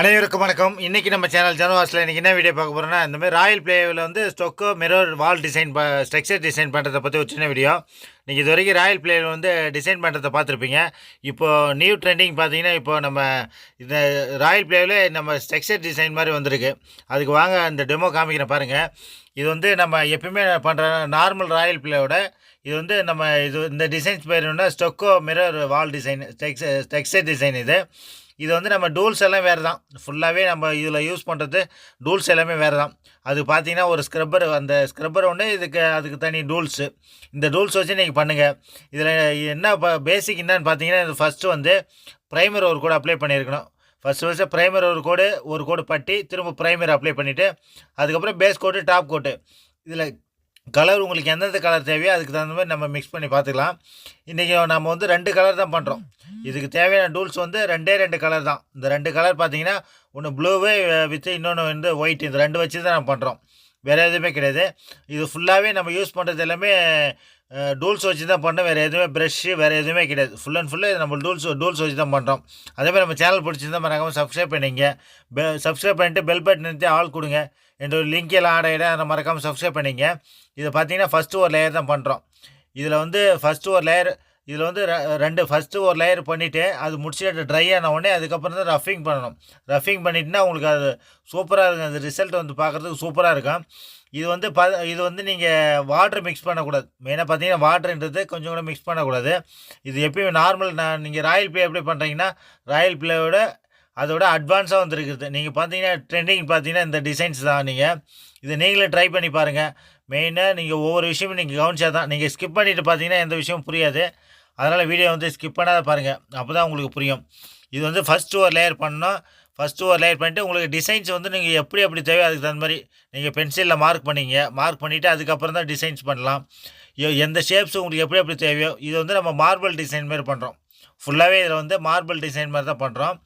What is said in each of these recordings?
அனைவருக்கும் வணக்கம். இன்றைக்கி நம்ம சேனல் ஜனவாஸில் இன்றைக்கி என்ன வீடியோ பார்க்க போகிறோம்னா இந்த மாதிரி ராயல் பிளேவில் வந்து ஸ்டொக்கோ மிரர் வால் டிசைன் ப ஸ்ட்ரக்சர் டிசைன் பண்ணுறதை பற்றி ஒரு சின்ன வீடியோ நீங்கள் இது வரைக்கும் ராயல் பிளேவில் வந்து டிசைன் பண்ணுறதை பார்த்துருப்பீங்க. இப்போது நியூ ட்ரெண்டிங் பார்த்தீங்கன்னா இப்போது நம்ம இந்த ராயல் பிளேவில் நம்ம ஸ்ட்ரக்சர் டிசைன் மாதிரி வந்திருக்கு. அதுக்கு வாங்க அந்த டெமோ காமிக்கிறேன் பாருங்கள் இது வந்து நம்ம எப்பயுமே பண்ணுற நார்மல் ராயல் பிளேயோட இது வந்து நம்ம இது இந்த டிசைன்ஸ் பேர் stucco mirror wall design texture texture design இது. இது வந்து நம்ம டூல்ஸ் எல்லாம் வேறு தான் ஃபுல்லாகவே நம்ம இதில் யூஸ் பண்ணுறது டூல்ஸ் எல்லாமே வேறு தான் அது பார்த்தீங்கன்னா ஒரு ஸ்க்ரப்பர் அந்த ஸ்க்ரப்பர் ஒன்று இதுக்கு அதுக்கு தனி டூல்ஸு. இந்த டூல்ஸ் வச்சு நீங்கள் பண்ணுங்கள் இதில் என்ன இப்போ பேசிக் என்னன்னு பார்த்தீங்கன்னா இது ஃபஸ்ட்டு வந்து ப்ரைமர் ஒரு கோடு அப்ளை பண்ணியிருக்கணும் ஃபஸ்ட்டு ஃபஸ்ட்டு ப்ரைமர் ஒரு கோடு ஒரு கோடு பட்டி திரும்ப ப்ரைமர் அப்ளை பண்ணிவிட்டு அதுக்கப்புறம் பேஸ் கோட்டு டாப் கோட்டு இதில் கலர் உங்களுக்கு எந்தெந்த கலர் தேவையோ அதுக்கு தகுந்த மாதிரி நம்ம மிக்ஸ் பண்ணி பார்த்துக்கலாம் இன்றைக்கி நம்ம வந்து ரெண்டு கலர் தான் பண்ணுறோம் இதுக்கு தேவையான டூல்ஸ் வந்து ரெண்டே ரெண்டு கலர் தான். இந்த ரெண்டு கலர் பார்த்தீங்கன்னா ஒன்று ப்ளூவே வித்து இன்னொன்று வந்து ஒயிட் இந்த ரெண்டு வச்சு தான் நம்ம பண்ணுறோம் வேறு எதுவுமே கிடையாது. இது ஃபுல்லாகவே நம்ம யூஸ் பண்ணுறது எல்லாமே டூல்ஸ் வச்சு தான் பண்ணோம். வேறு எதுவுமே ப்ரெஷ்ஷு வேறு எதுவுமே கிடையாது. ஃபுல் அண்ட் ஃபுல்லு நம்ம டூல்ஸ் டூல்ஸ் வச்சு தான் பண்ணுறோம் அதேமாதிரி நம்ம சேனல் பிடிச்சிருந்தா மறக்காமல் சப்ஸ்கிரைப் பண்ணிங்க. பெ சப்ஸ்கிரைப் பண்ணிட்டு பெல் பட்டன் நிறுத்தி ஆள் கொடுங்க. என்னோட லிங்க் எல்லாம் ஆட் ஆகிடும் அதை மறக்காமல் சப்ஸ்கிரைப் பண்ணிங்க. இதை பார்த்தீங்கன்னா ஃபஸ்ட்டு ஒரு லேயர் தான் பண்ணுறோம் இதில் வந்து ஃபஸ்ட்டு ஒரு லேயர் இதில் வந்து ரெண்டு ஃபஸ்ட்டு ஒரு லேயர் பண்ணிவிட்டு அது முடிச்சுட்டு ட்ரை ஆன உடனே அதுக்கப்புறம் தான் ரஃபிங் பண்ணணும். ரஃபிங் பண்ணிட்டுனா உங்களுக்கு அது சூப்பராக இருக்கும். அந்த ரிசல்ட் வந்து பார்க்குறதுக்கு சூப்பராக இருக்கும். இது வந்து ப இது வந்து நீங்கள் வாட்ரு மிக்ஸ் பண்ணக்கூடாது. மெயினாக பார்த்தீங்கன்னா வாட்ருன்றது கொஞ்சம் கூட மிக்ஸ் பண்ணக்கூடாது. இது எப்பயும் நார்மல் நான் நீங்கள் ராயல் பிளே எப்படி பண்ணுறீங்கன்னா ராயல் ப்ளேயோட அதோட அட்வான்ஸாக வந்துருக்குது நீங்கள் பார்த்தீங்கன்னா ட்ரெண்டிங் பார்த்தீங்கன்னா இந்த டிசைன்ஸ் தான் நீங்கள் இதை நீங்களே ட்ரை பண்ணி பாருங்கள் மெயினாக நீங்கள் ஒவ்வொரு விஷயமும் நீங்கள் கவனிச்சா தான் நீங்கள் ஸ்கிப் பண்ணிவிட்டு பார்த்தீங்கன்னா எந்த விஷயமும் புரியாது. அதனால் வீடியோ வந்து ஸ்கிப் பண்ணாத பாருங்கள் அப்போ தான் உங்களுக்கு புரியும். இது வந்து ஃபஸ்ட்டு ஒரு லேயர் பண்ணணும். ஃபஸ்ட்டு ஒரு லேயர் பண்ணிட்டு உங்களுக்கு டிசைன்ஸ் வந்து நீங்கள் எப்படி எப்படி தேவையோ அதுக்கு தகுந்த மாதிரி நீங்கள் பென்சிலில் மார்க் பண்ணிங்க. மார்க் பண்ணிவிட்டு அதுக்கப்புறம் தான் டிசைன்ஸ் பண்ணலாம். எந்த ஷேப்ஸ் உங்களுக்கு எப்படி எப்படி தேவையோ இது வந்து நம்ம மார்பிள் டிசைன் மாதிரி பண்ணுறோம் ஃபுல்லாகவே இதில் வந்து மார்பிள் டிசைன் மாதிரி தான் பண்ணுறோம்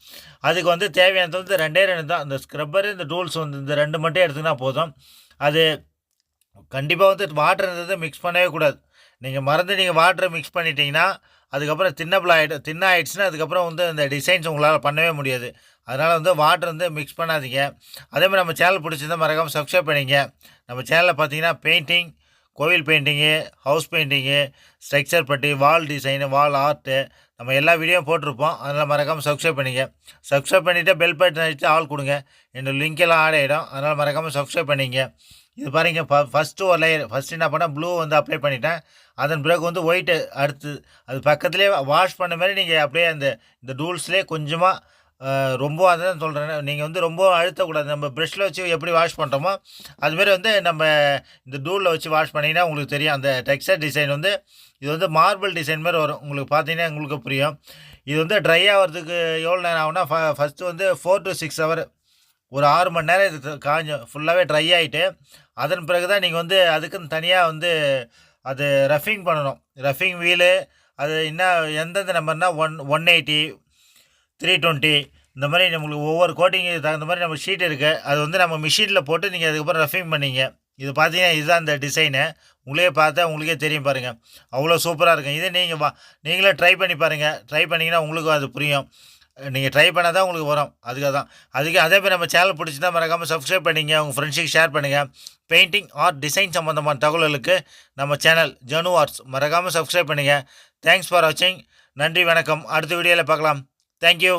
அதுக்கு வந்து தேவையானது வந்து ரெண்டே ரெண்டு தான். இந்த ஸ்க்ரப்பர் இந்த டூல்ஸ் வந்து இந்த ரெண்டு மட்டும் எடுத்துக்கினா போதும். அது கண்டிப்பாக வந்து வாட்டர்ன்றது மிக்ஸ் பண்ணவே கூடாது. நீங்கள் மறந்து நீங்கள் வாட்டரை மிக்ஸ் பண்ணிட்டீங்கன்னா அதுக்கப்புறம் தின்னபிள் ஆகிடும் தின்ன ஆகிடுச்சுன்னா அதுக்கப்புறம் வந்து இந்த டிசைன்ஸ் உங்களால் பண்ணவே முடியாது. அதனால் வந்து வாட்டர் வந்து மிக்ஸ் பண்ணாதீங்க. அதேமாதிரி நம்ம சேனல் பிடிச்சிருந்தா மறக்காமல் சப்ஸ்கிரைப் பண்ணிங்க நம்ம சேனலில் பார்த்தீங்கன்னா பெயிண்டிங் கோவில் பெயிண்டிங்கு ஹவுஸ் பெயிண்டிங்கு ஸ்ட்ரக்சர் பட்டி வால் டிசைனு வால் ஆர்ட்டு நம்ம எல்லா வீடியோவும் போட்டிருப்போம். அதனால் மறக்காமல் சப்ஸ்கிரைப் பண்ணிங்க சப்ஸ்கிரைப் பண்ணிவிட்டு பெல் பட்டன் அடித்து ஆள் கொடுங்க. என்னோட லிங்க் எல்லாம் ஆட் ஆகிடும் அதனால் மறக்காமல் சப்ஸ்கிரைப் பண்ணிங்க இது பாருங்க ஃப ஃபஸ்ட்டு ஒரு லேயர் ஃபஸ்ட்டு என்ன பண்ணால் ப்ளூ வந்து அப்ளை பண்ணிட்டேன். அதன் பிறகு வந்து ஒயிட்டு அடுத்து அது பக்கத்துலேயே வாஷ் பண்ண மாதிரி நீங்கள் அப்படியே அந்த இந்த டூல்ஸ்லேயே கொஞ்சமாக ரொம்ப அதான் சொல்கிறேன் நீங்கள் வந்து ரொம்ப அழுத்தக்கூடாது. நம்ம ப்ரெஷ்ஷில் வச்சு எப்படி வாஷ் பண்ணுறோமோ அதுமாரி வந்து நம்ம இந்த டூலில் வச்சு வாஷ் பண்ணிங்கன்னா உங்களுக்கு தெரியும். அந்த டெக்ஸ்டர் டிசைன் வந்து இது வந்து மார்பிள் டிசைன் மாதிரி வரும். உங்களுக்கு பார்த்தீங்கன்னா உங்களுக்கு புரியும். இது வந்து ட்ரை ஆகிறதுக்கு எவ்வளோ நேரம் ஆகும்னா ஃப ஃபஸ்ட்டு வந்து ஃபோர் டு சிக்ஸ் ஹவர் ஒரு ஆறு மணி நேரம் இது த- ஃபுல்லாகவே ட்ரை ஆகிட்டு அதன் பிறகு தான் நீங்கள் வந்து அதுக்குன்னு தனியாக வந்து அது ரஃபிங் பண்ணணும். ரஃபிங் வீலு அது என்ன எந்தெந்த நம்பர்னால் one one eighty three twenty இந்த மாதிரி நம்மளுக்கு ஒவ்வொரு கோட்டிங்கு தகுந்த மாதிரி நம்ம ஷீட் இருக்குது அது வந்து நம்ம மிஷினில் போட்டு நீங்கள் அதுக்கப்புறம் ரஃபிங் பண்ணிங்க. இது பார்த்தீங்கன்னா இதுதான் இந்த டிசைனு உங்களே பார்த்தா உங்களுக்கே தெரியும் பாருங்கள் அவ்வளோ சூப்பராக இருக்கும். இதே நீங்கள் வா நீங்களே ட்ரை பண்ணி பாருங்கள் ட்ரை பண்ணிங்கன்னா உங்களுக்கும் அது புரியும். நீங்கள் ட்ரை பண்ணால் தான் உங்களுக்கு வரும். அதுக்காக தான் அதுக்கு அதே மாதிரி நம்ம சேனல் பிடிச்சிருந்தா மறக்காமல் சப்ஸ்கிரைப் பண்ணிங்க உங்கள் ஃப்ரெண்ட்ஸுக்கு ஷேர் பண்ணுங்கள் பெயிண்டிங் ஆர்ட் டிசைன் சம்மந்தமான தகவல்களுக்கு நம்ம சேனல் ஜனு ஆர்ட்ஸ் மறக்காமல் சப்ஸ்கிரைப் பண்ணுங்கள் தேங்க்ஸ் ஃபார் வாட்சிங் நன்றி வணக்கம். அடுத்த வீடியோவில் பார்க்கலாம். தேங்க்யூ